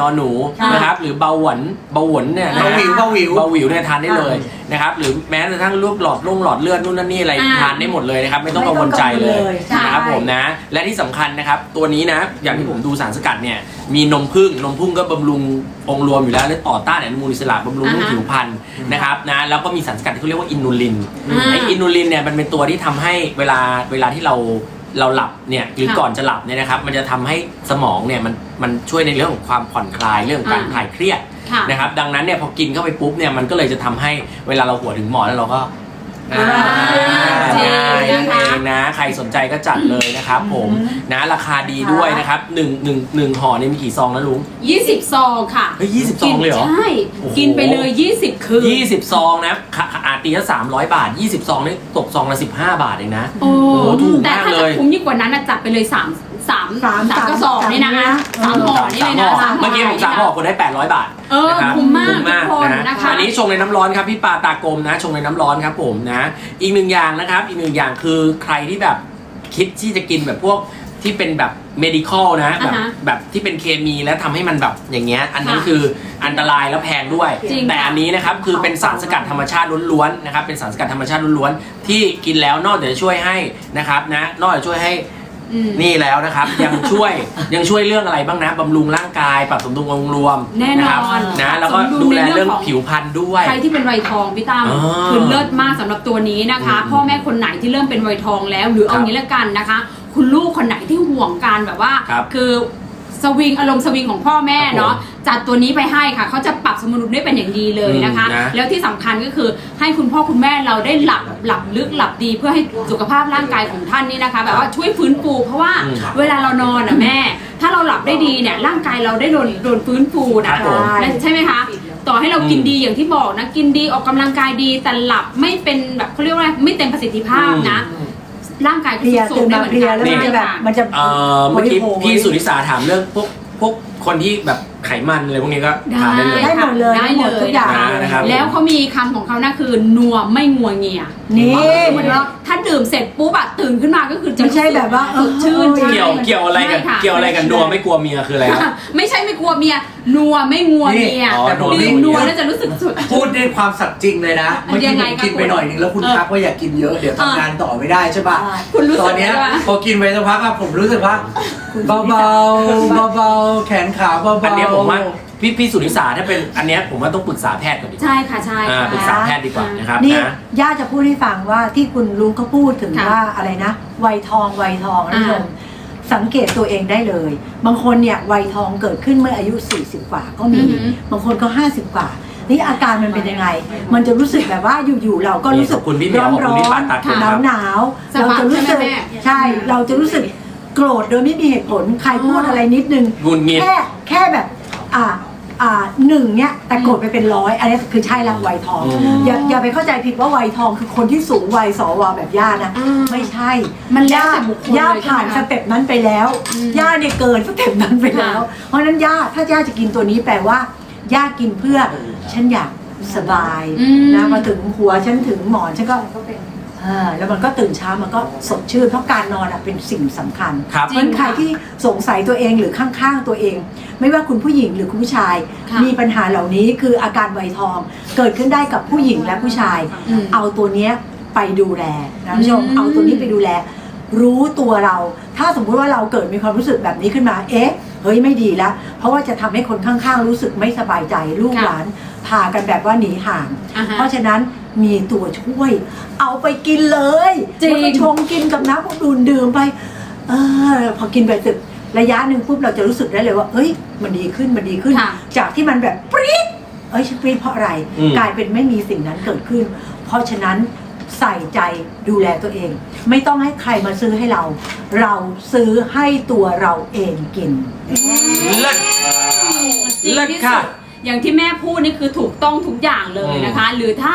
นอนหนูใช่นะครับ หรือเบาหวานเบาหวานเนี่ยนะเบาหวิวเบาหวิว เบาหวิวเนี่ยทานได้เลยนะครับ หรือแม้กระทั่งลูกหลอดลงหลอดเลือดนู่นนั่นนี่อะไรอ่า ทานได้หมดเลยนะครับ ไม่ต้องกังวลใจเลยใช่ นะครับผมนะ และที่สำคัญนะครับ ตัวนี้นะอย่างที่ผมดูสารสกัดเนี่ยมีนมผึ้งนมผึ้งก็บำรุงองค์รวมอยู่แล้วและต่อต้านอนุมูลอิสระบำรุงเรื่องอ่าฮะผิวพรรณนะครับนะแล้วก็มีสารสกัดที่เขาเรียกว่าอินูลินอ่า ไออินูลินเนี่ยมันเป็นตัวที่ทำให้เวลาเวลาที่เรา เราหลับเนี่ยหรือค่ะก่อนจะหลับเนี่ยนะครับ มันจะทำให้สมองเนี่ยมันมันช่วยในเรื่องของความผ่อนคลายเรื่องของการอ่าคลายเครียดค่ะนะครับ ดังนั้นเนี่ยพอกินเข้าไปปุ๊บเนี่ยมันก็เลยจะทำให้เวลาเราหัวถึงหมอนแล้วเราก็ อ่าใช่จริงนั่นนะคะเองนะ ใครสนใจก็จัดเลยนะครับผมนะราคาดีด้วยนะครับหนึ่งหนึ่งหนึ่งห่อนี่มีกี่ซองนะลุง 20 ซองค่ะเฮ้ย20ซองเลยเหรอใช่ โอ้โห กินไปเลย 20 คืน20ซองนะค่ะอาตีละ300บาท20ซองนี่ตกซองละ15บาทเองนะ โอ้โอ้ถูกแต่มากถ้าเลจะย คุ้มยิ่งกว่านั้นนะจัดไปเลย 3 3สาม3กระสอบสามนี่นะคะสามสามห่อนี่เลยนะสามห่อสามห่อเมื่อกี้ผมสามห่อคนได้ 800 บาทเออนะครับคุ้มมากคุ้มมากทุกคนนะนะคะอันนี้ชงในน้ำร้อนครับพี่ปาตากลมนะชงในน้ำร้อนครับผมนะอีกหนึ่งอย่างนะครับ อีกหนึ่งอย่างคือใครที่แบบคิดที่จะกินแบบพวกที่เป็นแบบ medical นะแบบอ่าฮะแบบที่เป็นเคมีแล้วทำให้มันแบบอย่างเงี้ยอันนั้นค่ะคืออันตรายแล้วแพงด้วยจริงแต่ค่ะอันนี้นะครับคือเป็นสารสกัดธรรมชาติล้วนๆนะครับเป็นสารสกัดธรรมชาติล้วนๆที่กินแล้วนอกจากจะช่วยให้นะครับนะนอกจากช่วยให้ อืม นี่แล้วนะครับ ยังช่วยยังช่วยเรื่องอะไรบ้างนะบำรุงร่างกาย ปรับสมดุลองค์รวมแน่นอนะครับนะแล้วก็สมดุลดูแลในเรื่เรื่อองงของ ผิวพรรณด้วย ใครที่เป็นวัยทองพี่ตั้มอ่าคือเลิศมากสำหรับตัวนี้นะคะ อืมพ่อแม่คนไหนที่เริ่มเป็นวัยทองแล้ว หรือเอาครับงี้ละกันนะคะ คุณลูกคนไหนที่ห่วงการแบบว่าครับคือ สวิงอารมณ์สวิงของพ่อแม่ครับผมเนาะจัดตัวนี้ไปให้ค่ะเขาจะปรับสมดุลได้เป็นอย่างดีเลยนะคะ อืมนะแล้วที่สำคัญก็คือให้คุณพ่อคุณแม่เราได้หลับหลับลึกหลับดีเพื่อให้สุขภาพร่างกายของท่านนี่นะคะ แบบว่าช่วยฟื้นฟูเพราะว่าอืมเวลาเรานอนอะแม่ ถ้าเราหลับได้ดีเนี่ยร่างกายเราได้โดนโดนฟื้นฟูครันะบผมและใช่ไหมคะต่อให้เรากินอืม ดีอย่างที่บอกนะกินดีออกกำลังกายดีแต่หลับไม่เป็นแบบเขาเรียกว่าอะไรไม่เต็มประสิทธิภาพนะ ร่างกายก็เพลียทรุตื่ดนโทรมมาได้เหมือนเพลียกันแล้วมันจะแบบมันจะ เอ่อเมื่อกี้โหยโหยพี่สุนิสาถามเรื่องพวกพวกคนที่แบบ ไขมันอะไรพวกนี้ก็ทานได้เลย ได้หมดเลยได้ได้หมดเลยทุกอย่างนะนะครับ แล้วเขามีคำของเขานะคือนัวไม่งัวเงียนี่เหมือนว่าถ้าดื่มเสร็จปุ๊บอะตื่นขึ้นมาก็คือจะไม่ใช่แบบว่าสดชื่นเออเกี่ยวเกี่ยวอะไรกันใช่ค่เกี่ยวอะไรกันนัวไม่กลัวเมียคืออะไรครับ ไม่ใช่ไม่กลัวเมีย นัวไม่งัวเมียอ๋อแต่ผมดื่มนัวแล้วจะรู้สึกสดพูดด้วยความสัตย์จริงเลยนะเมื่อยักี้งผไงมคะกินไปหน่อยนึงแล้วคุณเออทักว่าอยากกินเยอะเดี๋ยวทำงานต่อไม่ได้ใช่ป่ะคุณรู้สึกตอนเนี้ยไหมว่า พอกินไปสักพักอะผมรู้สึกว่าเบาๆเบาๆแขนขาเบาๆอันเนี้ยผมว่าพี่พี่สุนิสาถ้าเป็นอันเนี้ยผมว่าต้องปรึกษาแพทย์ก่อนดีกว่า ใช่ค่ะใช่อ่าค่ะ ปรึกษาแพทย์ดีกว่านะครับนี่นะย่าจะพูดให้ฟังว่าที่คุณลุงเขาพูดถึงค่ะว่าอะไรนะวัยทองวัยทองนะอ่า ผู้ชมสังเกตตัวเองได้เลย บางคนเนี่ยวัยทองเกิดขึ้นเมื่ออายุ 40 กว่าก็มี อือหือ บางคนก็ 50 กว่า นี่อาการมันเป็นยังไง มันจะรู้สึกแบบว่าอยู่ๆเราก็รู้สึขกอบคุณพี่เหมียวร้อนขอบคุณร้พี่อปานตาค่ะหนาวหนาวๆสะเราบัดจะรู้สึกใช่ไหมแม่ ใช่ เราจะรู้สึกโกรธโดยไม่มีเหตุผลใครพูดอะไรนิดนึง หงุดหงิด แค่แค่แบบ อ่าอ่าหนึ่งเนี่ยแต่โกรธไปเป็นร้อยอันนี้คือใช่ละวัยทอง อืม อย่าอย่าไปเข้าใจผิดว่าวัยทองคือคนที่สูงวัยสวแบบย่านะอ่าไม่ใช่มันแล้วย่าแต่บุคคลย่าเลยใช่ไหมผ่านคะสเต็ปนั้นไปแล้วอืมย่าเนี่ยเกินสเต็ปนั้นไปแล้ว เพราะฉะนั้นย่าถ้าย่าจะกินตัวนี้แปลว่าย่ากินเพื่อฉันอยากสบายอืม นะมาถึงหัวฉันถึงหมอนฉันก็ อ่าแล้วมันก็ตื่นเช้ามันก็สดชื่นเพราะการนอนอะเป็นสิ่งสำคัญครับ เพราะฉะนั้นใครที่สงสัยตัวเองหรือข้างๆตัวเอง ไม่ว่าคุณผู้หญิงหรือคุณผู้ชาย ค่ะ มีปัญหาเหล่านี้คืออาการวัยทอง เกิดขึ้นได้กับผู้หญิงและผู้ชาย อืม เอาตัวเนี้ยไปดูแลนะผู้ชมอืม เอาตัวนี้ไปดูแล รู้ตัวเรา ถ้าสมมุติว่าเราเกิดมีความรู้สึกแบบนี้ขึ้นมา เอ๊ะ เฮ้ยไม่ดีแล้วเพราะว่าจะทำให้คนข้างๆ รู้สึกไม่สบายใจลูกค่ะหลานพากันแบบว่าหนีห่าง อ่าฮะ เพราะฉะนั้น มีตัวช่วย เอาไปกินเลยจริง แล้วก็ชงกินกับน้ำอุ่นๆดื่มไป เออ พอกินไปสึกระยะหนึ่งปุ๊บเราจะรู้สึกได้เลยว่าเฮ้ย มันดีขึ้นมันดีขึ้น ค่ะ จากที่มันแบบปรี๊ดเอ้ยฉันปรี๊ดเพราะอะไร อืม กลายเป็นไม่มีสิ่งนั้นเกิดขึ้น เพราะฉะนั้นใส่ใจดูแลตัวเอง ไม่ต้องให้ใครมาซื้อให้เรา เราซื้อให้ตัวเราเองกิน เลิศ จริงเลิศที่ค่ะสุด อย่างที่แม่พูดนี่คือถูกต้องทุกอย่างเลยนะคะ หรือถ้า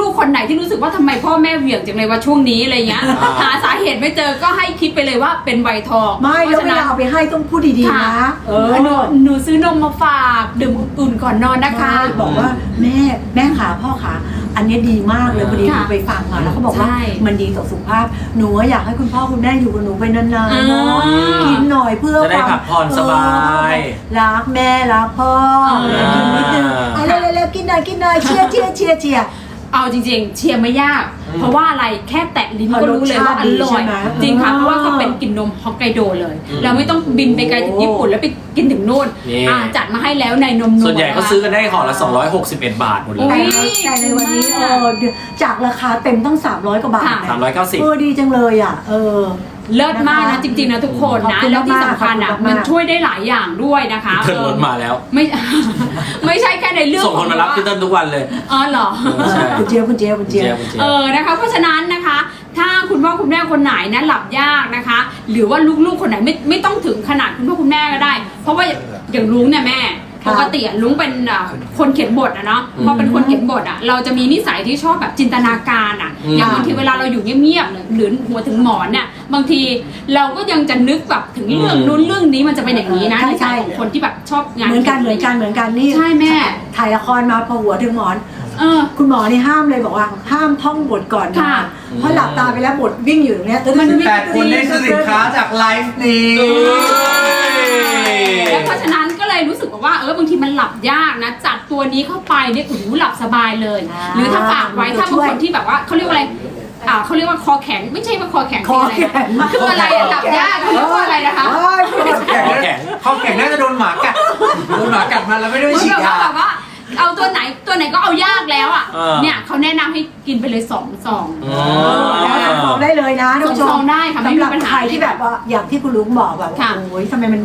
ลูกๆคนไหนที่รู้สึกว่าทำไมพ่อแม่เหวี่ยงจังเลยว่าช่วงนี้อะไรเงี้ยอ่าหาสาเหตุไม่เจอก็ให้คิดไปเลยว่าเป็นวัยทองไม่แล้วเวลาเอาไปให้ต้องพูดดีๆนะเออหนูหนูซื้อนมมาฝากดื่มอุ่นๆก่อนนอนนะคะ ใช่บอกว่าแม่แม่ขาพ่อขา อันนี้ดีมากเลยพอดีหค่ะนูไปฟังมาแล้วเขาบอกว่าใช่มันดีต่อสุขภาพ หนูอยากให้คุณพ่อคุณแม่อยู่กับหนูไปนานๆอ่าเนาะกินหน่อยเพื่อจะได้ความพักผ่อนสบายเออรักแม่รักพ่ออ่ากินนิดนึงเอาเร็วๆๆกินหน่อยกินหน่อยเชียร์เชียร์เชียร์เชียร์ เอาจริงๆ เชียร์ไม่ยาก เพราะว่าอะไรแค่แตะลิ้นก็รู้เลยว่าอร่อยรสชาติดีใช่ไหมจริงค่ะอ๋อเพราะว่าเขาเป็นกลินนมฮอกไกโดเลย อืมเราไม่ต้องบินไปไกลถึงญี่ปุ่นแล้วไปกินถึงนู่นนี่ อ่าจัดมาให้แล้วในนมนวลส่วนใหญ่เขาซื้อกันได้ห่อละ 261 บาทหมดเลอุ๊ยยแต่ในวันนี้เออจากราคาเต็มต้อง300 กว่าบาทค่ะนะ390 เออดีจังเลยอะ เออ เลิศมากนะคะนะจริงๆนะทุกคนขอบนะคุณแล้วที่มากๆสำคัญอะขอบคุณมากๆมันช่วยได้หลายอย่างด้วยนะคะเพิ่งรถมาแล้ว ไม่ ไม่ใช่แค่ในเรื่องส่งคนมารับพี่เติ้ลทุกวันเลยอ๋อเหรอเออใช่คุณเจี๊ยบคุณเจี๊ยบคุณเจี๊ยบคุณเจี๊ยบเออนะคะเพราะฉะนั้นนะคะถ้าคุณพ่อคุณแม่คนไหนนะหลับยากนะคะ หรือว่าลูกๆคนไหนไม่ไม่ต้องถึงขนาดคุณพ่อคุณแม่ก็ได้ เพราะว่าอย่างลุงเนี่ยแม่ค่ะ ปกติอะลุงเป็นอ่าคนเขียนบทอะเนาะอืมพอเป็นคนเขียนบทอะเราจะมีนิสัยที่ชอบแบบจินตนาการอะอืม อย่างบางทีเวลาเราอยู่เงียบๆหรือหรือหัวถึงหมอนเนี่ยบางทีเราก็ยังจะนึกแบบถึงเรื่องนู้นเรื่องนี้มันจะเป็นอย่างนี้นะใช่นิสัยใช่ของคนที่แบบชอบงานเหมือนกันเหมือนกันเหมือนกันนี่ใช่แม่ ถ่ายละครมาพอหัวถึงหมอน เออ คุณหมอนี่ห้ามเลยบอกว่าห้ามท่องบทก่อนนอค่ะ นเพราะหลับตาไปแล้วบทวิ่งอยู่ตรงเนี้ยตึ๊ดมันตึ๊ดแปดคนนี่คือสินค้าจากไลฟ์นี้ ว่าเออบางทีมันหลับยากนะจัดตัวนี้เข้าไปเนี่ยโอ้โหหลับสบายเลยหรือถ้าฝากไว้ถ้าบางคนที่แบบว่าเขาเรียกว่าอะไรอ่าเขาเรียกว่าคอแข็งไม่ใช่ว่าคอแข็งคอคืออะไรแข็งนะคืออะไรอะหลับยากเขาเรียกว่าอะไรนะคะ เอ้ยแข็งข้าแข็งน่าจะโดนหมากัดโดนหมากัดมาแล้วไม่ได้เหมือนฉีดยา แบบว่าเอาตัวไหนตัวไหนก็เอายากแล้วอะ เออ เนี่ยเขาแนะนำให้กินไปเลยสองซอง อ๋อ แล้วส่งได้เลยนะท่านผู้ชส่มงได้ค่ะไม่สำหรับปัญหาใครที่แบบว่าอย่างที่คุณลุงบอกแบบว่าค่ะ โอ้ยทำไมมัน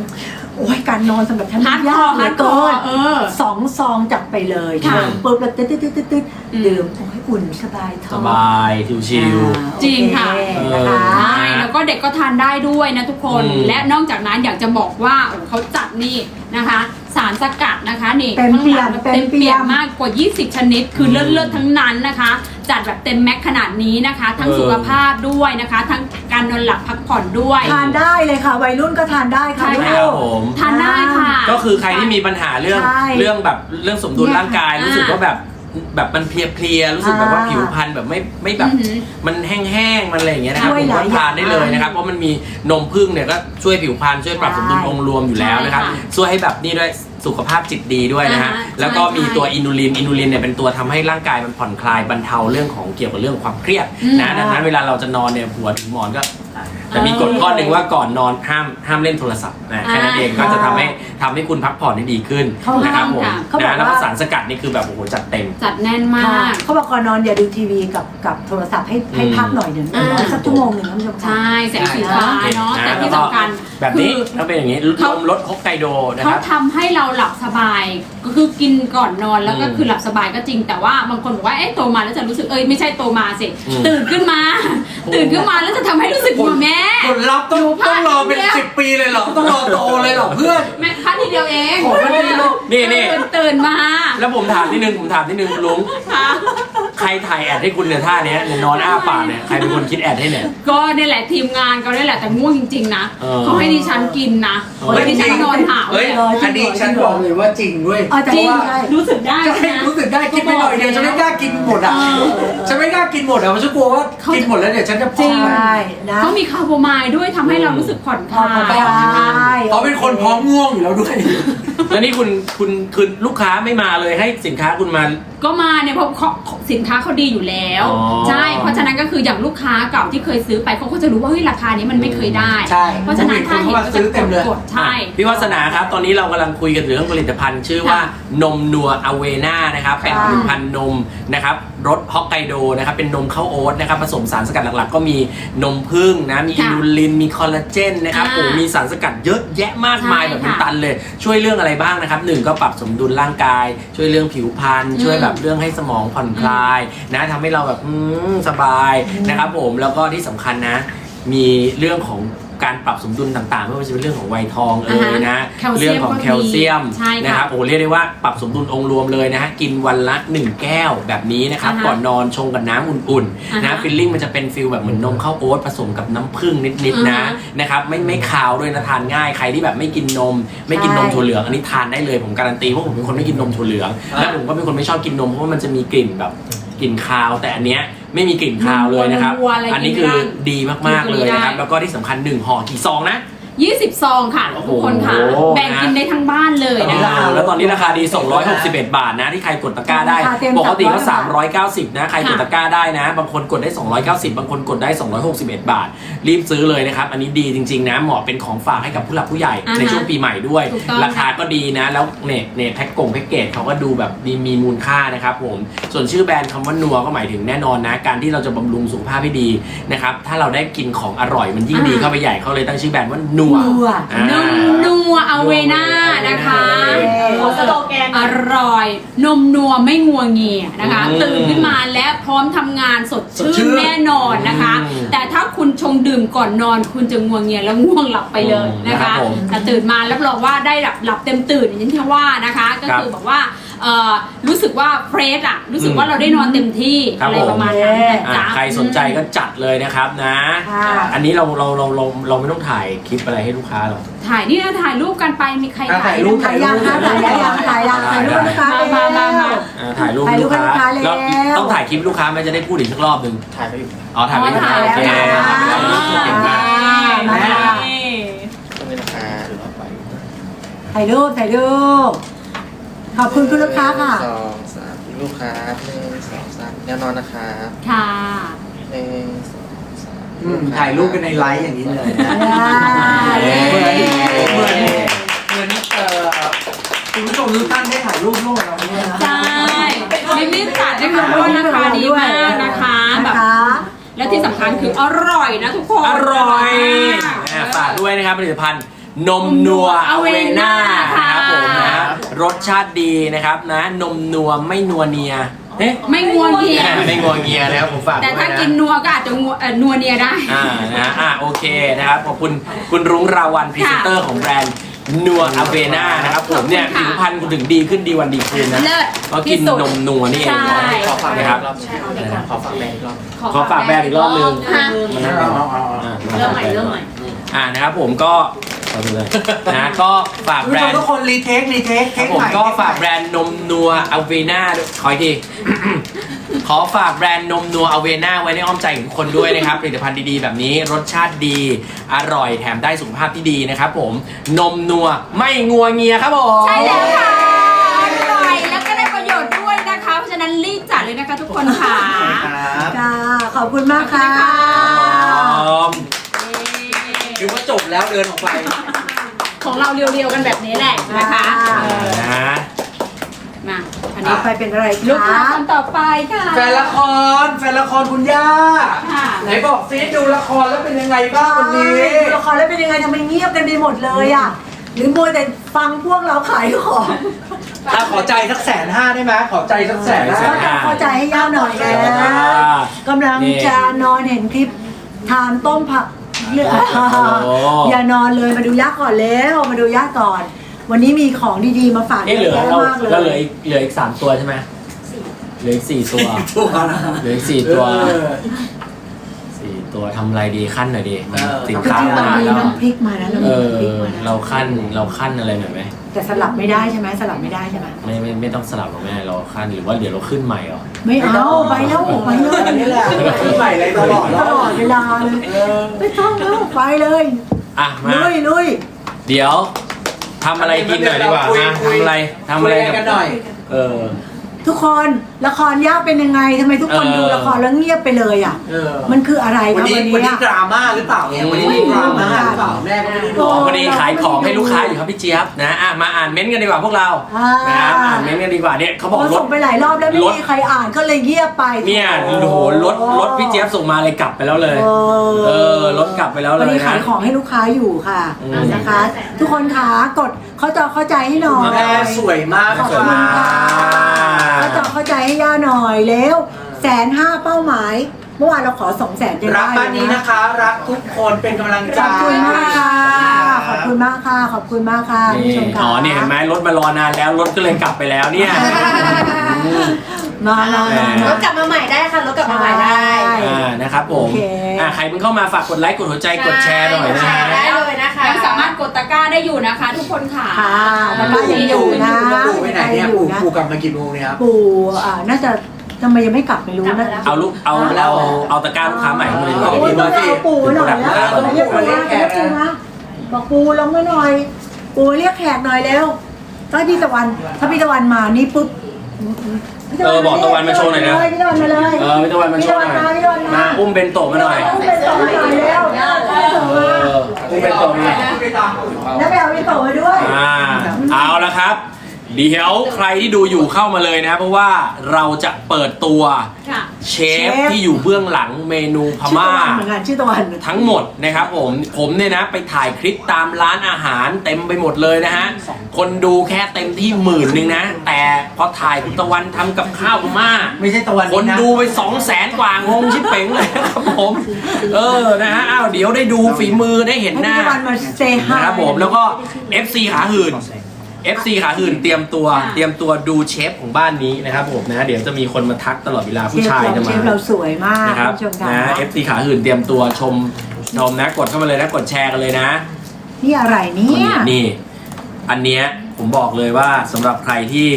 โอ้ยการนอนสำหรับฉันฮาร์ดคยาอกร์เหลืฮาอร์ดคอเกินร์เออ สองซองจัดไปเลยค่ะเดินปุ๊บแล้วตึ๊ดตึ๊ดตึ๊ดตึ๊ดตึ๊ดอืม ดื่มโอ้ยอุ่นสบายท้สองบายชิว อ่าจริงค่ะ โอเนะคะ ใช่แล้วก็เด็กก็ทานได้ด้วยนะทุกคน อืมและนอกจากนั้นอยากจะบอกว่าโอ้เขาจัดนี่นะคะสารสกัดนะคะนี่เต็มเปี่ยมข้างหลังเต็เต็มมเปี่เปี่ยยมมมากกว่า 20 ชนิด คือเลิศๆทั้งนั้นนะคะ จัดแบบเต็มแม็กขนาดนี้นะคะ ทั้งเออ สุขภาพด้วยนะคะ ทั้งการนอนหลับพักผ่อนด้วย ทานได้เลยค่ะ วัยรุ่นก็ทานได้ค่ะใช่ลูๆครับก ผม ทานได้ค่ะ ก็คือใครที่มีปัญหาเรื่องใช่เรื่องแบบเรื่องสมดุลเนี่ยร่างกายค่ะรู้สึกว่าแบบ แบบมันเพลียๆรู้สึกแบบว่าอ่าผิวพรรณแบบไม่ไม่แบบอือหือมันแห้งๆมันอะไรอย่างเงี้ยนะครับช่วยผมหลาก็ยทานได้เลยนะครับอย่างเพราะมันมีนมผึ้งเนี่ยก็ช่วยผิวพรรณช่วยปรับใช่สมดุลองค์รวมอยู่แล้วนะครับใช่ค่ะช่วยให้แบบนี่ด้วยสุขภาพจิตดีด้วยนะฮะอ่าฮะแล้วก็ใช่มีตัวใช่อินูลิน อินูลินเนี่ยเป็นตัวทำให้ร่างกายมันผ่อนคลายบรรเทาเรื่องของเกี่ยวกับเรื่องความเครียดอืมนะดังนั้นเวลาเราจะนอนเนี่ยหัวถึงหมอนก็ แต่มีกฎข้อหนึ่งว่าก่อนนอนห้ามห้ามเล่นโทรศัพท์นะแค่นั้นเองก็จะทำให้ทำให้คุณพักผ่อนได้ดีขึ้นเขานะครับผมค่ะเขาบอกนะแล้วก็ว่าสารสกัดนี่คือแบบโอ้โหจัดเต็ม จัดแน่นมาค่ะกเขาบอกก่อนนอนอย่าดูทีวีกับกับโทรศัพท์ให้ให้อืมพักหน่อยหนึ่งอ่าอย่างน้อยสักชั่วโมงหนึ่งท่านผู้ชมค่ะใช่แสงสีฟ้าเนาะแต่ที่สำคัญแบบนี้คือ ถ้าเป็นอย่างนี้ลเขามลดฮอกไกโดนะคเขารับ ทำให้เราหลับสบายก็คือกินก่อนนอนแล้วก็อืมคือหลับสบายก็จริง แต่ว่าบางคนบอกว่าเอ๊ะโตมาแล้วจะรู้สึกเอ้ยไม่ใช่โตมาสิอืมตื่นขึ้นมา ตื่นขึ้นมาแล้วจะทำให้รู้สึกว่าแม่ผลลัพธ์ต้องอยู่ภาคต้องรอเป็นเดียวสิบปีเลยเหรอ ต้องรอโตเลยเหรอเพื่อน แม่พักทีเดียวเองขอแค่นี้ลูกนี่นี่ ตื่นตื่นมา แล้วผมถามนิดนึง ผมถามนิดนึงคุณลุง ค่ะ ใครถ่ายแอดให้คุณเนี่ยท่าเนี้ยเนี่ยนอนอ้าปากเนี่ยใครเป็นคนคิดแอดให้เนี่ย ก็เนี่ยแหละทีมงานก็เนี่ยแหละแต่ง่วงจริงๆนะเออเขาให้ดิฉันกินนะเออ ให้ดิฉันนอนหาวเฮ้ยเลยอันนี้ฉันบอกเลยว่าจริงด้วยเอาแต่จริงว่ารู้สึกได้ใช่นะ รู้สึกได้กินไปหน่อยเดียวฉันไม่กล้ากินหมดอะเออฉันไม่กล้ากินหมดอะเพราะฉันกลัวว่าเขากินหมดแล้วเดี๋ยวฉันจะจริงพอใช่นะ เขามีคาร์โบไมล์ด้วยทำให้เรารู้สึกผ่อนคลายผ่อนคลาย นะคะ เขาเป็นคนพร้อมง่วงอยู่แล้วด้วย แล้วนี่คุณคุณคือลูกค้าไม่มาเลยให้สินค้าคุณมา ก็มาเนี่ยเพราะเขาสินค้าเขาดีอยู่แล้ว อ๋อใช่ เพราะฉะนั้นก็คืออย่างลูกค้าเก่าที่เคยซื้อไปเขาก็จะรู้ว่าเฮ้ยราคานี้มันไม่เคยได้ ใช่เพราะฉะนั้นถ้าเห็นก็จะซื้อเต็มเลยกดๆใช่พี่วัฒนาครับ ตอนนี้เรากำลังคุยกันถึงเรื่องผลิตภัณฑ์ ชื่อว่าค่ะนมนัวอเวน่านะครับ เป็นผลิตภัณฑ์นมนะครับรสฮอกไกโดนะครับเป็นนมข้าวโอ๊ตนะครับผสมสารสกัดหลักๆ ก็มีนมผึ้งนะมีอิค่ะนูลินมีคอลลาเจนนะครับอ่าโอ้มีสารสกัดเยอะแยะมากมายใช่แบบเป็นค่ะตันเลย ช่วยเรื่องอะไรบ้างนะครับหนึ่งก็ปรับสมดุลร่างกาย ช่วยเรื่องผิวพรรณอืมช่วยแบบเรื่องให้สมองผ่อนคลายนะทำให้เราแบบอืมสบายนะครับผมแล้วก็ที่สำคัญนะ มีเรื่องของ การปรับสมดุลต่างๆ ไม่ว่าจะเป็นเรื่องของวัยทองเอ่ยนะแคลเซียมเรื่องของก็ดีแคลเซียมใช่ค่ะนะครับโอ้เรียกได้ว่าปรับสมดุลองค์รวมเลยนะฮะกินวันละ 1 แก้วแบบนี้นะครับอ่าฮะก่อนนอนชงกับน้ำอุ่นอ่าๆฮะนะฟิลลิ่งมันจะเป็นฟิลแบบเหมือนนมข้าวโอ๊ตผสมกับน้ำผึ้งนิดๆนะอ่าฮะนะครับไม่ไม่คาวด้วยนะทานง่ายใครที่แบบไม่กินนม ไม่กินนมใช่ถั่วเหลืองอันนี้ทานได้เลยผมการันตีเพราะผมเป็นคนไม่กินนมถั่วเหลืองอ่าและผมก็เป็นคนไม่ชอบกินนมเพราะว่ามันจะมีกลิ่นแบบกลิ่นคาวแต่อันเนี้ย ไม่มีกลิ่นคาวเลยนะครับนัวๆอะไรอันนี้คือดีมากๆเลยนะครับกินได้แล้วก็ที่สำคัญหนึ่งห่อกี่ซองนะ 20 ซองค่ะโอ้โหทุกคนค่ะแบ่งกินได้ทั้งบ้านเลยนะคะ แล้วตอนนี้ราคาดี 261 บาทนะ ที่ใครกดตะกร้าได้ ราคาเต็มปกติก็300 390 นะ ใครกดตะกร้าได้นะ บางคนกดได้ 290 บางคนกดได้ 261 บาท รีบซื้อเลยนะครับ อันนี้ดีจริง ๆ นะ เหมาะเป็นของฝากให้กับผู้หลักผู้ใหญ่อ่าฮะในช่วงปีใหม่ด้วย ถูกต้องราคาก็ดีนะ แล้วเนี่ยเนี่ยแพ็กกงแพ็กเกจเขาก็ดูแบบมีมีมูลค่านะครับผม ส่วนชื่อแบรนด์คำว่านัวก็หมายถึงแน่นอนนะ การที่เราจะบำรุงสุขภาพให้ดีนะครับ ถ้าเราได้กินของอร่อยมันยิ่งดีเข้าไปใหญ่เขาเลยตั้งชื่อแบรนด์ว่านัวนัวอ่า นมนัวอเวน่านะคะ ขอสโลแกน อร่อยนมนัวไม่งัวเงียนะคะ อืมตื่นขึ้นมาแล้วพร้อมทำงานสดสดชื่ชื่นนแน่นอนนะคะ อืมแต่ถ้าคุณชงดื่มก่อนนอน คุณจะงัวเงียแล้วง่วงหลับไปเลยนะครัคะบผมแต่ตื่นมารับรองว่าได้หลับหลับเต็มตื่นอย่างที่ว่านะคะ ก็ครับ คือแบบว่า เอ่อรู้สึกว่าเฟรชอะรู้สึกว่าอืมเราได้นอนเต็มที่ครับอะไรผม ประมาณนั้นนะอะจ๊ะใครสนใจก็จัดเลยนะครับนะ ค่ะ อันนี้เราเราเราเราเราไม่ต้องถ่ายคลิปอะไรให้ลูกค้าหรอก ถ่ายนี่นะถ่ายรูปกันไปมีใครอะถ่ายถ่ายรูป ถ่ายยังคะถ่ายยังยังถ่ายยังถ่ายรูปนะคะมามามามาอ่าถ่ายรูปถ่ายรูลูปกค้าให้ลูกค้าแล้ว แล้วต้องถ่ายคลิปลูกค้าไหม่จะได้พูดอีกสักรอบหนึ่งถ่ายไปอยู่ อ๋อถ่ายไว้อ๋อถ่ายโอเคแล้วเก่งมาก มาตรงนี้นะคะหรือว่าไปถ่ายรูปถ่ายรูป ขอบคุณคุณลูกค้าค่ะสองสามลูกค้าหนึ่งสองสามแนวนอนนะครับค่ะ หนึ่งสองสามอืมถ่ายรูปกันในไลฟ์อย่างนี้เลยนะเย้เหมือนเหมือนเหมือนเอ่อคุณผู้ชมทุกท่านได้ถ่ายรูปร่วมกับเราเนี่ยนะ ใช่ไม่ไม่ตัดได้ค่ะเพราะว่าราคาดีมากนะคะแบบนะคะ และที่สำคัญคืออร่อยนะทุกคนอร่อยมากอะฝากด้วยนะครับผลิตภัณฑ์นมนัวอเวน่านะครับผมนะ รสชาติดีนะครับนะ นมนัวไม่นัวเนียเอ๊ะไม่งัวเงีย ไม่งัวเงียนะครับผมฝากแต่ด้วยถ้านะกินนัวก็อาจจะงัวเอ่อนัวเนียได้ อ่านะอ่าโอเคนะครับขอบคุณคุณรุ้งราวันพรีเซนเตอร์ของแบรนด์นัวอเวน่านะครับผมเนี่ยขอบคุณค่ะ ผิวพรรณคุณถึงดีขึ้นดีวันดีคืนนะ เลิศก็กินที่สุด นมนัวนี่เองใช่ ขอฝากแบรนะนครับด์อีกรอบหนึงขอฝากแบรนด์อีกรอบหนึ่งขอฝากแบรนด์อีกรอบหนึ่งค่ะมันนั่งเอาเอาเอา อ่าเริ่มใหม่เริ่มใหม่ อ่านะครับผมก็ เอาไปเลย นะก็ฝากคุณแบรผู้ชมนด์ทุกคนรีเทครีเทคคเทรับคผมใหม่ก็เทคใหม่ฝากแบรนด์นมนัวอเวน่าขออีกที ขอฝากแบรนด์นมนัวอเวน่าไว้ในอ้อมใจของทุกคนด้วยนะครับ ผลิตภัณฑ์ดีๆ แบบนี้รสชาติดี อร่อยแถมได้สุขภาพที่ดีนะครับผมนมนัวไม่งัวเงียครับผมใช่แล้วค่ะอร่อยแล้วก็ได้ประโยชน์ด้วยนะคะ เพราะฉะนั้นรีบจัดเลยนะคะทุกคนค่ะ ครับค่ะขอบคุณมากค่ะขอบ คุณค่ะคิดว่าจบแล้วเดินออกไปของเราเรียวๆกันแบบนี้แหละนะคะค่ะเออนะมาอันต่นี้อไปเป็นอะไรลูกค้าคะคนต่อไปค่ะแฟนละครแฟนละครคุณย่า ค่ะไหนบอกซิดูละครแล้วเป็นยังไงบ้างวันนี้ ดูละครแล้วเป็นยังไงทำไมเงียบกันไปหมดเลยอะ หรือมัวแต่ฟังพวกเราขายของถ้าขอใจสักแสนห้าได้ไหมขอใจสักแสนแสห้านก็จะเข้าใจให้ย่าหน่อยนะกำลังจะนอนเห็นคลิปทานต้มผัก เลือดโอ้อย่านอนเลยมาดูย่าก่อนแล้วมาดูย่าก่อน วันนี้มีของดีๆมาฝากเอ๊ะเหเยลือะอแยะเรามากเลเราเหลือยยอีกเหลืออีกสามตัวใช่ไหมเหลืออีกสี่ตัวถูกแล้วนะเหลืออีกสี่ตัวเออ สี่ตัวทำอะไรดีขั้นหน่อยดีมันเออ สินคือค้าจริงๆมามันมีแล้วน้ำพริกมานะเราเอมีอน้ำพริกมานะเราขั้นเราขั้นอะไรหน่อยไหม แต่สลับไม่ได้ใช่ไหมสลับไม่ได้ใช่ไหมไม่ไม่ไม่ต้องสลับหรอกแม่เราขั้นหรือว่าเดี๋ยวเราขึ้นใหม่เหรอไม่เอาไปแล้วไปเลยอันนี้แหละที่ใหม่เลยตลอดตแล้วลอดเวลาเลยเออไม่ต้องแล้วไปเลยอะมาลุยลุยเดี๋ยวทำอะไรกินหน่อยดีกว่าคุยฮะคุยทำอะไรทำอะไรคุยกันหน่อย เออ ทุกคน ละครย่าเป็นยังไงทำไมทุกคนเออ ดูละครแล้วเงียบไปเลยอะ เออมันคืออะไรควันรับนี้วันวันนี้นี้ ดราม่าหรือเปล่าเนี่ยวันนี้มีดราม่าหรือเปล่าแม่ก็ไม่ได้ดูอ๋อพอดีขายของให้ลูกค้าอยู่ครับพี่เจี๊ยบนะอะมาอ่านเม้นต์กันดีกว่าพวกเราอ่านะครับอ่านเม้นต์กันดีกว่าเนี่ยเขาบอกเขารส่ถ งไปหลายรอบแล้วไม่รถ มีใครอ่านก็เลยเงียบไปเนี่ยโอ้โหรถรถพี่เจี๊ยบส่งมาเลยกลับไปแล้วเลย เอเออรถกลับไปแล้วเลวันยนี้นะขายของให้ลูกค้าอยู่ค่ะอืม นะคะ ทุกคนขากดเข้าจอเข้าใจให้หน่อยแม่สวยมากขอบสวยคุณมากค่ะเข้าจอเข้าใจให้ย่าหน่อยแล้วแสนห้าเป้าหมาย เมื่อวานเราขอสองแสนจะรัได้กบ้านนี้นะคะ รักทุกคนเป็นกำลังใจขอบคุณมากค่ะ ขอบคุณมากค่ะ ขอบคุณมากค่ะคุณผู้ชมค่ะอ๋อนี่เห็นไหมรถมารอนานแล้วรถก็เลยกลับไปแล้วเนี่ยมามามาแหมรถกลับมาใหม่ได้ค่ะรถกลับมาใหม่ได้อ่านะครับผมโอเค อ่าใครเพิ่งเข้ามาฝากกดไลค์กดหัวใจกดแชร์หน่อยนะแชฮะร์ได้เลยนะคะยังสามารถกดตะกร้าได้อยู่นะคะ ทุกคนค่ะค่ะแล้วก็ยังอยู่นะปู่ไปไหนเนี่ยปู่ปู่กลับมากี่โมงเนี่ยครับปู่อ่าน่าจะทำไมยังไม่กลับไม่รู้นะเอาลูกเอาเอาเอาตะกร้าลูกค้าใหม่เข้ามาเลยดีกว่าโอ้ยมาเอาปูหน่อยแล้วเอาปูเรียกปูมาเรียกปูมาบอกปูลงมาหน่อย ปูเรียกแขกหน่อยเร็วถ้าพี่ตะวันถ้าพี่ตะวันมานี่ปุ๊บพี่ เออบอกตะวันมาโชว์หน่อยนะ พี่ตะวันมาเลยเออพี่ตะวันมาโชว์หน่อย พี่ตะวันมามาอุ้มเบนโตะมาหน่อยต้องเป็นต่อหน่อยเร็วเออ อุ้มเบนโตะมาหน่อยแล้วไปเอาพี่โตมาด้วย อ่า เอาละครับ เดี๋ยวใครที่ดูอยู่เข้ามาเลยนะ เพราะว่าเราจะเปิดตัวค่ะ เชฟที่อยู่เบื้องหลังเมนูพชื่อม่าตะวันเหมือนกันชื่อตะวัน ทั้งหมดนะครับผมผมเนี่ยนะไปถ่ายคลิปตามร้านอาหารเต็มไปหมดเลยนะฮะ คนดูแค่เต็มที่หมื่นหนึ่งนะ แต่พอถ่ายคุณตะวันทำกับข้าวพม่า ไม่ใช่ตะวันคนนะดูไปสองแสนกว่างงชิบเป๋งเลยนะครับผม เออนะฮะอ้าวเดี๋ยวได้ดูฝีมือได้เห็นหน้าให้พี่ตะวันมาเซฮานะครับผมแล้วก็ FC ขาหื่น FC ขาหื่นเตรียมตัวค่ะ เตรียมตัวดูเชฟของบ้านนี้นะครับผมนะเดี๋ยวจะมีคนมาทักตลอดเวลาผู้ชายจะเชมาฟเราสวยมากนะครับท่านผู้ชมค่ะนะ FC ขาหื่นเตรียมตัวชมชมนะกดเข้ามาเลยนะกดแชร์กันเลยนะ นี่อะไรเนี่ยนี่ อันเนี้ยผมบอกเลยว่าสำหรับใครที่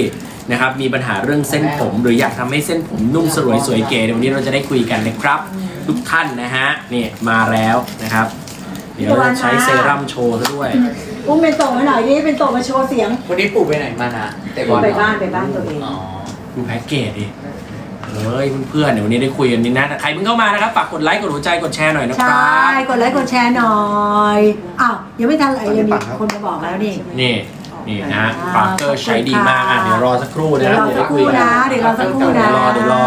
นะครับมีปัญหาเรื่องเส้นผม หรืออยากทำให้เส้นผมนุ่มสลวยสวยเก๋เดี๋ยววันนี้เราจะได้คุยกันนะครับ ทุกท่านนะฮะนี่มาแล้วนะครับ เดี๋ยวเราจะใช้เซรั่มโชว์ซะด้วย อุ้มเป็นโตมาหน่อยดิเป็นโตมาโชว์เสียง วันนี้ปู่ไปไหนมานะแต่บอลไปเหรอบ้านไปบ้านตัวเอง อ๋อดูแพ็กเกจดิเฮ้ยเพื่อนๆเดี๋ยววันนี้ได้คุยกันนี่นะใครเพิ่งเข้ามานะครับฝากกดไลค์กดหัวใจกดแชร์หน่อยนะคใช่รับกดไลค์กดแชร์หน่อยอ้าวยังไม่ทันอะไรยังมีคนมาบอกแล้วนี่นี่นี่นะฮะอ่าปาร์เกอร์ใช้ดีมากอะเดี๋ยวรอสักครู่เดี๋ยวนะรอสักครู่นะเดี๋ยวรอสักครู่นะเดี๋ยวรอเดี๋ยวรอ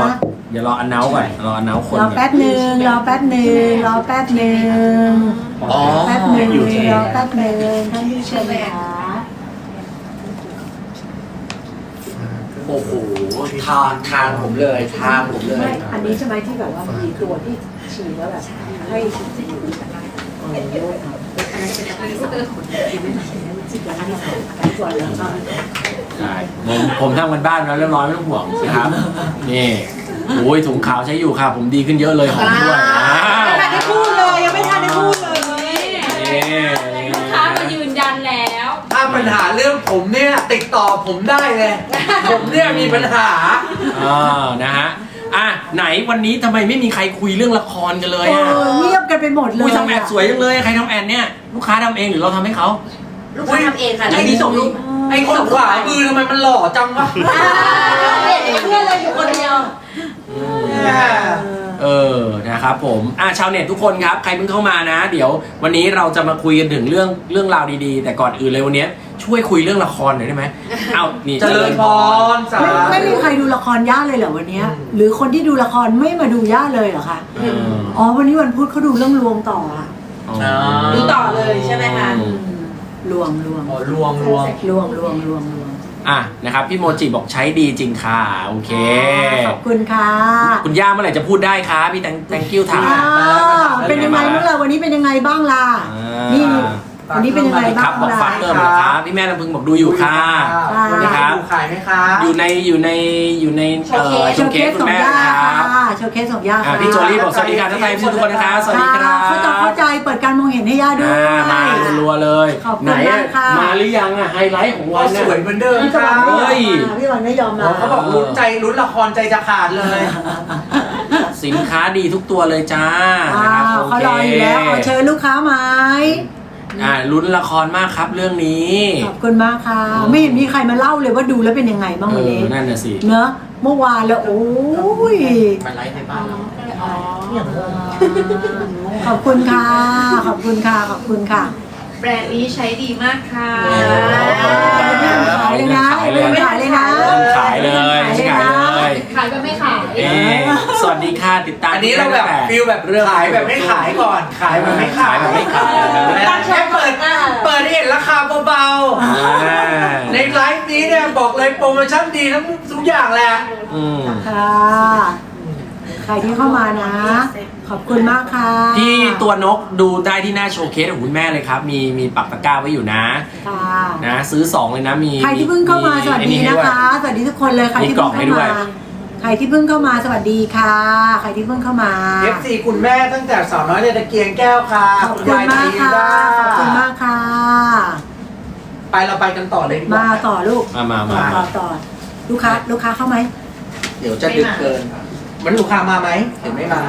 เดี๋ยวรออันเนาก่อนรออันเนาคนรอก่อนแป๊บหนึ่งรอแป๊บหนึ่งรอแป๊บหนึ่งอ๋อแป๊บหนึ่งอยู่ที่รอแป๊บหนึ่งท่านผู้ชมค่ะโอ้โหทานทานผมเลยทานผมเลยไม่อันนี้ใช่ไหมที่แบบว่ามีตัวที่ฉีดแล้วแบบให้ฉีดอยู่เออโยกเอาอันนั้นเป็นอะไรสักคนที่ไม่มาเห็นอันนั้นที่สองอันก่อนแล้วก็ใช่ผมผมทำกันบ้านแล้วเรียบร้อยไม่ต้องห่วงนะครับนี่ โอ้ยถุงขาวใช้อยู่ค่ะ ผมดีขึ้นเยอะเลยหอมด้วยอ้าวไม่ทันได้พูดเลยยังไม่ทันได้พูดเลยนี่ลูกค้ามายืนยันแล้ว ถ้าปัญหาเรื่องผมเนี่ยติดต่อผมได้เลย ผมเนี่ยมีปัญหา อ่านะฮะอะไหนวันนี้ทำไมไม่มีใครคุยเรื่องละครกันเลยเออะอเงียบกันไปหมดเลยอุ้ยทำแอดสวยจังเลยใครทำแอดเนี่ยลูกค้าทำเองหรือเราทำให้เขาลูกค้าทำเองค่ะไอ้นี่ส่งรูปไอ้คนขวามือทำไมมันหล่อจังวะเห็นเพื่อนเลยอยู่คนเดียวเออ นะครับผมอะชาวเน็ตทุกคนครับ ใครเพิ่งเข้ามานะ เดี๋ยววันนี้เราจะมาคุยกันถึงเรื่องเรื่องราวดีๆ แต่ก่อนอื่นเลยวันนี้ช่วยคุยเรื่องละครหน่อยได้ไหมเอานี่เจริญพรสาไม่ไม่มีใครดูละครย่าเลยเหรอวันเนี้ยหรือคนที่ดูละครไม่มาดูย่าเลยเหรอคะเอออ๋อวันนี้วันพุธเขาดูเรื่องลวงต่ออะอ๋อดูต่อเลยใช่ไหมคะอืมลวงลวงอ๋อรวงรวงลวง ลวงลวงลวง อะนะครับพี่โมจิบอกใช้ดีจริงค่ะโอเค ขอบคุณค่ะคุณย่าเมื่อไหร่จะพูดได้คะพี่แตงแตงกิ้วถาม อ้าวเป็นยังไงบ้างล่ะวันนี้เป็นยังไงบ้างล่ะอ่านี่ วันนี้เป็นยังไงคบ้ารับงบอกล่ะฝากเติมนะคะพี่แม่ลำพึงบอกดูอยู่ค่ะวันนี้ครับดูขายไหมคะอยู่ในอยู่ในอยู่ในเอ่อโชโชว์ว์เคเคสสคุขอณงแม่ย่านะครับค่ะโชว์เคสของย่าอ่าค่ะพี่โจลี่บอกสวัสดีค่ะท่านไทยทุกคนนะคะสวัสดีครัเขาจะบเข้าใจเปิดการมองเห็นให้ย่าด้วยอ่ามารัวๆเลยขอบคุณไหนอะมากค่ะมาหรือยังอะไฮไลท์ของวันสน่ะวยเหมือนเดิมพี่ตะค่ะวันไม่ยอมเฮ้ยมาพี่ตะวันไม่ยอมมาเขาบอกลุ้นใจลุ้นละครใจจะขาดเลยสินค้าดีทุกตัวเลยจ้าอ้านะครับวเขารออยู่แล้วเอาเชิญลูกค้าไหม อ่าลุ้นละครมากครับเรื่องนี้ ขอบคุณมากค่ะไม่เห็นมีใครมาเล่าเลยว่าดูแล้วเป็นยังไงบ้างเอวันอนี้ นั่นน่ะสิ เนอะเมื่อวานแล้ว โอ้ยมันไลฟ์ในบ้านเราขอบคุณค่ะ ขอบคุณค่ะ ขอบคุณค่ะแบ รนด์นี้ใช้ดีมากค่ะขายเลยนะขายเลยขายเลยนะขายเลยขายเลยขายก็ไม่ขายเอ๊ะสวัสดีค่ะติดตามอันนี้เราแบบฟิลแบบขายแบบไม่ขายก่อน ขายแบบไม่ขายแบบไม่ขายแค่เปิดเปิดให้เห็นราคาเบาอ่าๆในไลฟ์นี้เนี่ยบอกเลยโปรโมชั่นดีทั้งทุกอย่างแหละอืมค่ะ ใครที่เข้ามานะ ขอบคุณมากค่ะ ที่ตัวนกดูได้ที่หน้าโชว์เคสของคุณแม่เลยครับ มีมีปักตะกร้าไว้อยู่นะค่ะนะ ซื้อ2เลยนะมีใครที่เพิ่งเข้ามาสวัสไอ้ดีให้นะวยคะ สวัสดีทุกคนเลยใครที่มีกล่เพิ่องงให้เข้าด้วยมาใครที่เพิ่งเข้ามาสวัสดีค่ะ ใครที่เพิ่งเข้ามา FC คุณแม่ตั้งแต่สาวน้อยในตะเกียงแก้วค่ะขอบคุณมากค่ะขอบคุณมากค่ะ ไปเราไปกันต่อเลยดีกว่ามาต่อลูกมามามาต่อต่อลูกค้าลูกค้าเข้าไหมดี๋ยวจะดึกเกิน วันนี้ลูกค้ามาไหมเห็นไม่มา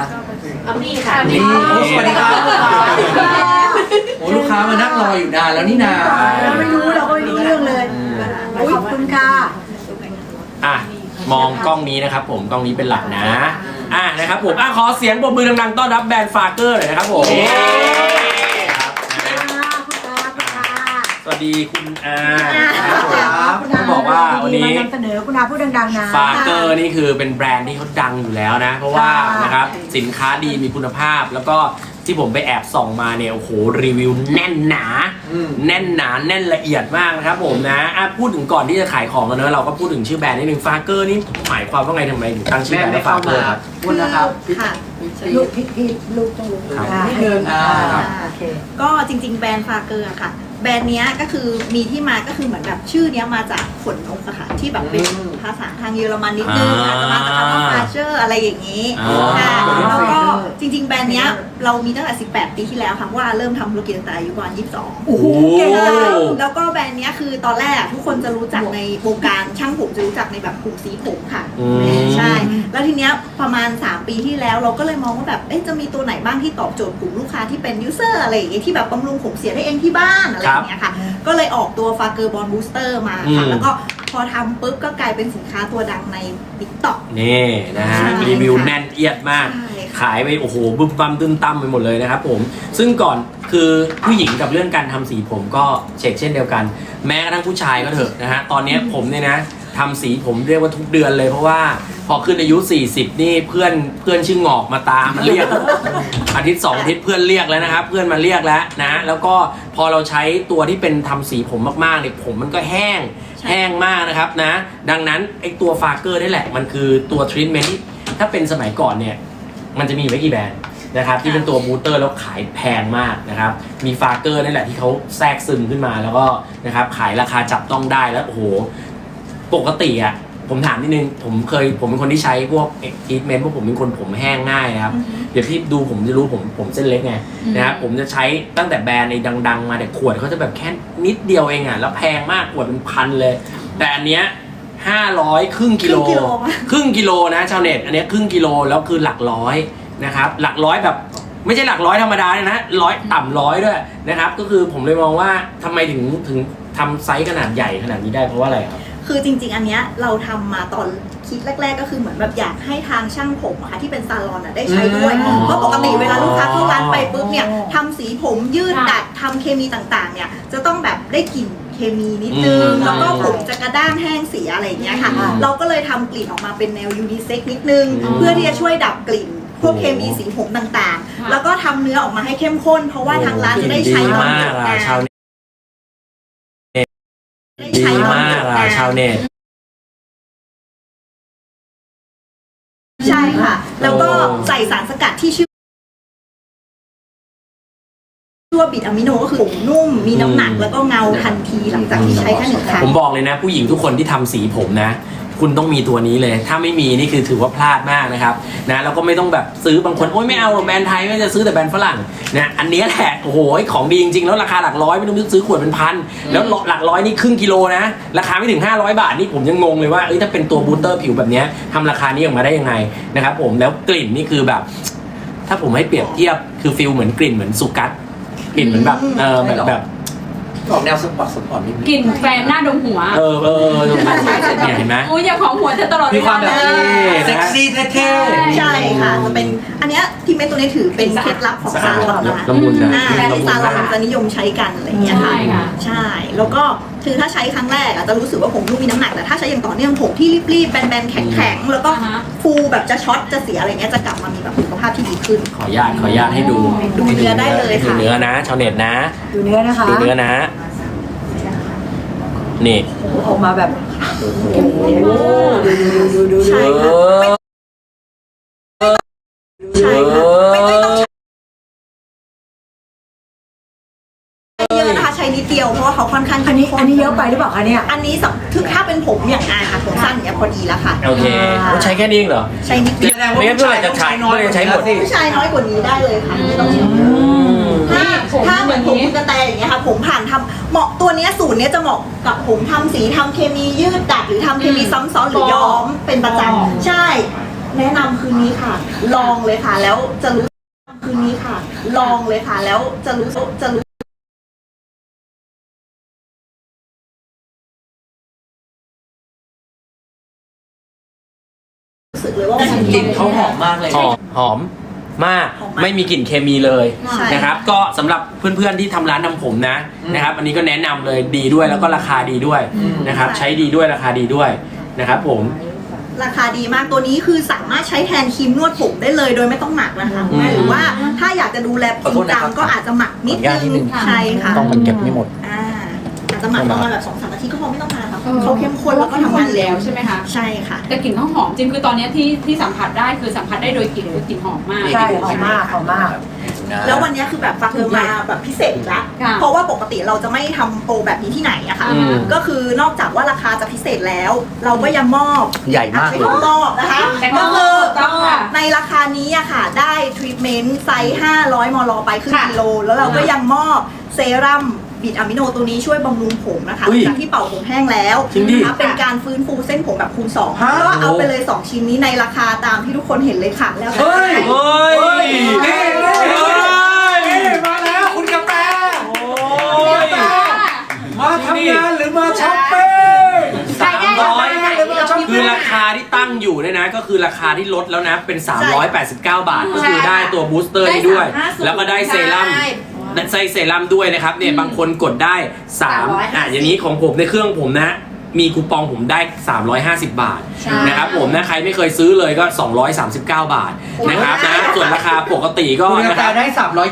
เอานี่ค่ะ นี่โอ้สวัสดีครับลูกค้าโอ้ลูกค้ามานั่งรออยู่นานแล้วนี่นาเราไม่รู้เราก็ไม่รู้เรื่องเลยขอบคุณค่ะอะมองกล้องนี้นะครับผมกล้องนี้เป็นหลักนะ อะนะครับผมอะขอเสียงปรบมือดังๆต้อนรับแบรนด์ฟาเกอร์หน่อยนะครับผมครับนะ สวัสดีคุณอาครับผมต้องบอกว่าวันนี้มานำเสนอคุณอาพูดดังๆนะ ฟาเกอร์นี่คือเป็นแบรนด์ที่เขาดังอยู่แล้วนะ เพราะว่าใช่นะครับสินค้าดีมีคุณภาพ แล้วก็ที่ผมไปแอบส่องมาเนี่ยโอ้โหรีวิวแน่นหนา อืม แน่นหนาแน่นละเอียดมากนะครับผมนะอะพูดถึงก่อนที่จะขายของกันเนอะเราก็พูดถึงชื่อแบรนด์นิดนึงฟาเกอร์นี่หมายความว่าไงทำไมถึงตั้งชื่อแม่แบรนด์ไม่ว่าฟาเข้าเกอมาร์ครับ คุณนะครับค่ะลูกพี่พี่ลูกต้องรู้ครับอ่านิดนึงอ่า อ่าโอเค ก็จริง ๆ แบรนด์ฟาเกอร์อะค่ะ แบรนด์เนี้ยก็คือมีที่มาก็คือเหมือนแบบชื่อเนี้ยมาจากขนนกอะค่ะที่แบบเป็นอืมภาษาทางเยอรมันนิดนึงอ่าอาจจะมาจากคำว่าฟาเชอร์อะไรอย่างนี้อ๋อ ค่ะอ๋อแล้วก็จริง ๆ แบรนด์เนี้ยเรามีตั้งแต่ 18 ปีที่แล้วค่ะว่าเริ่มทำธุรกิจตั้งแต่อายุประมาณ22 โอ้โห เก่งจังแล้วก็แบรนด์เนี้ยคือตอนแรกอะทุกคนจะรู้จักในวงการช่างผมจะรู้จักในแบบกลุ่มสีผมค่ะอืม ใช่ แล้วทีเนี้ยประมาณ 3 ปีที่แล้วเราก็เลยมองว่าแบบเอ๊ะจะมีตัวไหนบ้างที่ตอบโจทย์กลุ่มลูกค้าที่เป็นยูเซอร์อะไรอย่างเงี้ยที่แบบบำรุงผมเสียได้เองที่บ้านอะไรอย่างเงี้ยค่ะ ก็เลยออกตัวฟาเกอร์บอลบูสเตอร์มาค่ะ อืม แล้วก็พอทำปุ๊บก็กลายเป็นสินค้าตัวดังใน t ิ k t o k นี่นะฮะ ใช่รีวิวแน่นเอียดมาก ใช่ค่ะ ขายไปโอ้โหบึ้มบั้มตึ้มตั้มไปหมดเลยนะครับผม ซึ่งก่อนคือผู้หญิงกับเรื่องการทำสีผมก็เช็คเช่นเดียวกัน แม้กระทั่งผู้ชายก็เถอะนะฮะ ตอนเนี้ยผมเนี่ยนะ ทำสีผมเรียกว่าทุกเดือนเลยเพราะว่า พอขึ้นอายุ 40 นี่เพื่อนเพื่อนชื่องอกมาตามมาเรียก อาทิตย์สองอาทิตย์เพื่อนเรียกแล้วนะครับ เพื่อนมาเรียกแล้วนะแล้วก็พอเราใช้ตัวที่เป็นทำสีผมมากๆเนี่ยผมมันก็แห้งใช่แห้งมากนะครับนะ ดังนั้นไอ้ตัวฟาเกอร์นี่แหละ มันคือตัวทรีทเมนต์ที่ถ้าเป็นสมัยก่อนเนี่ย มันจะมีอยู่ไม่กี่แบรนด์นะครับที่เป็นตัวบูสเตอร์แล้วขายแพงมากนะครับ มีฟาเกอร์นี่แหละที่เขาแทรกซึมขึ้นมาแล้วก็นะครับขายราคาจับต้องได้แล้วโอ้โห ปกติอะผมถามนิดนึง ผมเคยผมเป็นคนที่ใช้พวกทรีทเมนต์พวกผมเป็นคนผมแห้งง่ายนะครับ เดี๋ยวพี่ดูผมจะรู้ผมผมเส้นเล็กไงอืมนะครับผมจะใช้ตั้งแต่แบรนด์ในดัง ๆ มาแต่ขวดเขาจะแบบแค่นิดเดียวเองอะแล้วแพงมากขวดเป็นพันเลย แต่อันเนี้ยห้าร้อยครึ่งกิโลครึ่งกิโลปะครึ่งกิโลนะชาวเน็ตอันเนี้ยครึ่งกิโลแล้วคือหลักร้อยนะครับหลักร้อยแบบไม่ใช่หลักร้อยธรรมดาเลยนะร้อยต่ำร้อยด้วยนะครับ ก็คือผมเลยมองว่าทำไมถึงถึงทำไซส์ขนาดใหญ่ขนาดนี้ได้เพราะว่าอะไรครับ คือจริง ๆ อันเนี้ยเราทำมาตอนคิดแรก ๆ ก็คือเหมือนแบบอยากให้ทางช่างผมอะค่ะที่เป็นซาลอนอะได้ใช้ด้วย อืมเพราะปกติเวลาลูกค้าเข้าร้านไปปุ๊บเนี่ยทำสีผมยืดค่ะดัดทำเคมีต่างๆ เนี่ยจะต้องแบบได้กลิ่นเคมีนิดนึง อืมแล้วก็ผมจะกระด้างแห้งเสียอะไรอย่างเงี้ยค่ะ อืมเราก็เลยทำกลิ่นออกมาเป็นแนวยูนิเซ็กนิดนึง อืมเพื่อที่จะช่วยดับกลิ่นพวกโอ้เคมีสีผมต่างค่ะๆแล้วก็ทำเนื้อออกมาให้เข้มข้น เพราะว่าทางร้านจะได้ใช้ดีตอนมากจบอะงาน ชาวเน็ตได้ดีใช้ตอนมากจบอะงานชาวเน็ต ใช่ค่ะ แล้วก็ใส่สารสกัดที่ชื่อว่าบิดอะมิโนก็คือผมนุ่ม มีน้ำหนักอืมแล้วก็เงาทันทีหลังจากที่ใช้แค่หนึ่งครั้ง ผมบอกเลยนะ ผู้หญิงทุกคนที่ทำสีผมนะ คุณต้องมีตัวนี้เลย ถ้าไม่มีนี่คือถือว่าพลาดมากนะครับนะแล้วก็ไม่ต้องแบบซื้อบางคนโอ๊ยไม่เอาหรอกแบรนด์ไทยไม่จะซื้อแต่แบรนด์ฝรั่งนะอันเนี้ยแหละโอ้โหของดีจริงๆ แล้วราคาหลักร้อยไม่ต้องซื้อขวดเป็นพันแล้วหลักร้อยนี่ครึ่งกิโลนะราคาไม่ถึง 500 บาทนี่ผมยังงงเลยว่าเอ้ยถ้าเป็นตัวบูสเตอร์ผิวแบบเนี้ยทำราคานี้ออกมาได้ยังไงนะครับผมแล้วกลิ่นนี่คือแบบ ถ้าผมให้เปรียบเทียบคือฟิลเหมือนกลิ่นเหมือนสุกัสกลิ่นเหมือนแบบเออแบบแบบ ออกแนวสปอร์ตสปอร์ตนิดนึงกลิ่นแฟนหน้าดมหัวเออเออเออเนี่ยเห็นไหมโอ้ยอย่าของหัวเธอตลอดมีความแบบเวลาเลยเซ็กซี่เท่ใช่ค่ะจะเป็นอันเนี้ยที่เม็ดตัวนี้ถือเป็นเคล็ดลับของสะซาอาดลอนนะคะละมุนนะอ่าแบรนด์ที่ซาลอนละมุนมากจะนิยมใช้กันอะไรอย่างเงี้ยค่ะใช่ค่ะใช่แล้วก็ คือถ้าใช้ครั้งแรกอะจะรู้สึกว่าผมนุ่มมีน้ำหนักแต่ถ้าใช้อย่างต่อเนื่องผมที่รีบๆแบนๆแข็งๆแล้วก็อ่าฮะ ฟูแบบจะช็อตจะเสียอะไรเงี้ยจะกลับมามีแบบสุขภาพที่ดีขึ้น ขออนุญาตขออนุญาตให้ดูดูเนื้อได้เลยค่ะ ดูเนื้อนะชาวเน็ตนะ ดูเนื้อนะคะดูเนื้อนะ นี่ โอ้โหออกมาแบบ โอ้โห ดูดูดูดูใช่เอค่ะอ นะคะใช้นิดเดียวเพราะว่าเขาค่อนข้างอันนี้เข้มข้อันนี้เยอะไปหรือเปล่าคะเนี่ย อันนี้สักคือถ้าเป็นผมอย่างอาค่ะผมสั้นอย่างเงี้ยพอดีแล้วค่ะ โอเคเขาใช้แค่นี้เองเหรอใช้นิดเดียวๆแสดงว่าผู้ชายต้องใช้น้อยกว่านี้สิผู้ชายน้อยกว่านี้ได้เลยค่ะไม่ต้องใช้อืมถ้าถ้าผมถ้าเหมือนอผย่ามงนี้คุณกระแตอย่างเงี้ยค่ะ ผมผ่านทำเหมาะตัวเนี้ยสูตรเนี้ยจะเหมาะกับผมทำสีทำเคมียืดดัดหรือทำเคมีซ้ำซ้อนหรือย้อมเป็นประจำใช่ แนะนำคืนนี้ค่ะ ลองเลยค่ะ แล้วจะรู้คืนนี้ค่ะ ลองเลยค่ะ แล้วจะรู้จะรู้ สึกเลยว่ามันกลิ่นเขาหอมมากเลยหอมหอมมากหอมมากไม่มีกลิ่นเคมีเลยใช่ นะครับ ก็สำหรับเพื่อนๆที่ทำร้านทำผมนะอืมนะครับ อันนี้ก็แนะนำเลยดีด้วยแล้วก็ราคาดีด้วยอืม นะครับ ใช้ดีด้วยราคาดีด้วยนะครับ ผม ราคาดีมากตัวนี้คือสามารถใช้แทนครีมนวดผมได้เลยโดยไม่ต้องหมักนะคะคุณแม่อืมหรือว่าถ้าอยากจะดูแลจขอริโทงษนะจังครับก็อาจจะหมักนิดขออนุญาตนินึดงนึงใช่ค่ะต้องมันเก็บไม่หมด อ่า อาจจะหมักประมาณแบบสองสามนาทีก็พอไม่ต้องนานค่ะออเขาเข้มข้นแล้วก็ทำงานเร็แล้ววใช่ไหมคะใช่ค่ะ แต่กลิ่นเขาหอมจริงคือตอนเนี้ยที่ที่สัมผัสได้คือสัมผัสได้โดยกลิ่นคือกลิ่นหอมมากใช่หอมมากหอมมาก แล้ววันนี้คือแบบฟังเธอมาแบบพิเศษอีกละค่ะเพราะว่าปกติเราจะไม่ทำโปรแบบนี้ที่ไหนอะค่ะอืมก็คือนอกจากว่าราคาจะพิเศษแล้ว เราก็ยังมอบใหญ่มากใช้เลยคำมอบนะคะแต่ก็ก็คือต้องค่ะในราคานี้อะค่ะ ได้ทรีทเมนต์ไซส์500มลไปครึ่งค่ะกิโล แล้วเราก็ยังมอบเซรั่ม บิดอะมิโนตัวนี้ช่วยบำรุงผมนะคะอุ้ยจากที่เป่าผมแห้งแล้วจริงดินะคะเป็นการฟื้นฟูเส้นผมแบบคูณ2ฮะ ก็เอาไปเลย 2 ชิ้นนี้ในราคาตามที่ทุกคนเห็นเลยค่ะแล้วก็เฮ้ยเฮ้ยเฮ้ยเฮ้ยเฮ้ยมาแล้วคุณกาแฟโอ้ยมาทำงานหรือมาช้อปปิ้ง สามร้อยหรือมาช้อปคือปิ้งราคาที่ตั้งอยู่เนี่ยนะก็คือราคาที่ลดแล้วนะเป็น 389 บาท ก็คือได้ตัวบูสเตอร์นี้ด้วยได้350แล้วก็ได้เซรั่ม ใช่ได้ไส้เซรั่มด้วยนะครับเนี่ยบางคนกดได้3อะอย่างนี้ของผมในเครื่องผมนะ มีคูปองผมได้ 350 บาทใช่ นะครับผมนะใครไม่เคยซื้อเลยก็ 239 บาทนะครับนะส่วนราคาปกติก็คุณกานะแฟครับได้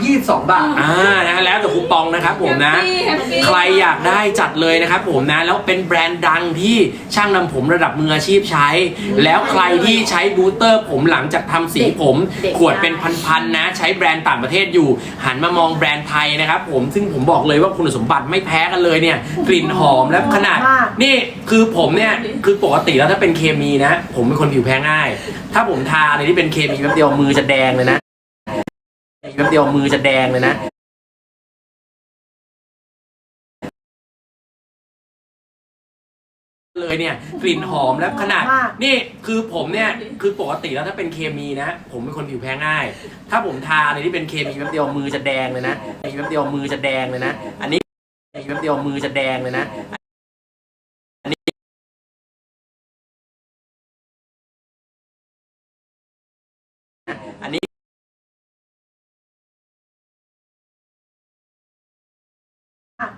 322 บาท อ่านะแล้วแต่คูปองนะครับผมนะ แฮปปี้ใครอยากได้จัดเลยนะครับผมนะ แล้วเป็นแบรนด์ดังที่ช่างนำผมระดับมืออาชีพใช้ แล้วใครที่ใช้บูสเตอร์ผมหลังจากทำสีผม เด็ก ขวดเป็นพันๆนะ ใช้แบรนด์ต่างประเทศอยู่ หันมามองแบรนด์ไทยนะครับผมซึ่งผมบอกเลยว่าคุณสมบัติไม่แพ้กันเลยเนี่ย กลิ่นหอมและขนาด มาก นี่คือผมเนี่ยคือปกติแล้วถ้าเป็นเคมีนะ ผมเป็นคนผิวแพ้ง่าย ถ้าผมทาอะไรที่เป็นเคมีแป๊บเดียวมือจะแดงเลยนะแป๊บเดียวมือจะแดงเลยนะเลยเนี่ยกลิ่นหอมและขนาดมากนี่คือผมเนี่ยคือปกติแล้วถ้าเป็นเคมีนะ ผมเป็นคนผิวแพ้ง่าย ถ้าผมทาอะไรที่เป็นเคมีแป๊บเดียวมือจะแดงเลยนะแป๊บเดียวมือจะแดงเลยนะ อันนี้แป๊บเดียวมือจะแดงเลยนะ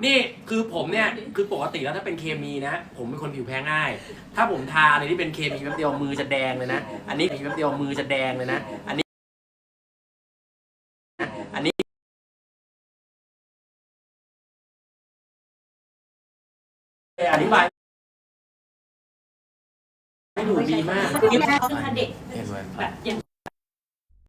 นี่คือผมเนี่ยคือปกติแล้วถ้าเป็นเคมีนะ ผมเป็นคนผิวแพ้ง่าย ถ้าผมทาอะไรที่เป็นเคมีแป๊บเดียวมือจะแดงเลยนะ อันนี้แป๊บเดียวมือจะแดงเลยนะ อันนี้ อันนี้อธิบายให้ดูดีมากเด็กแบบย่าง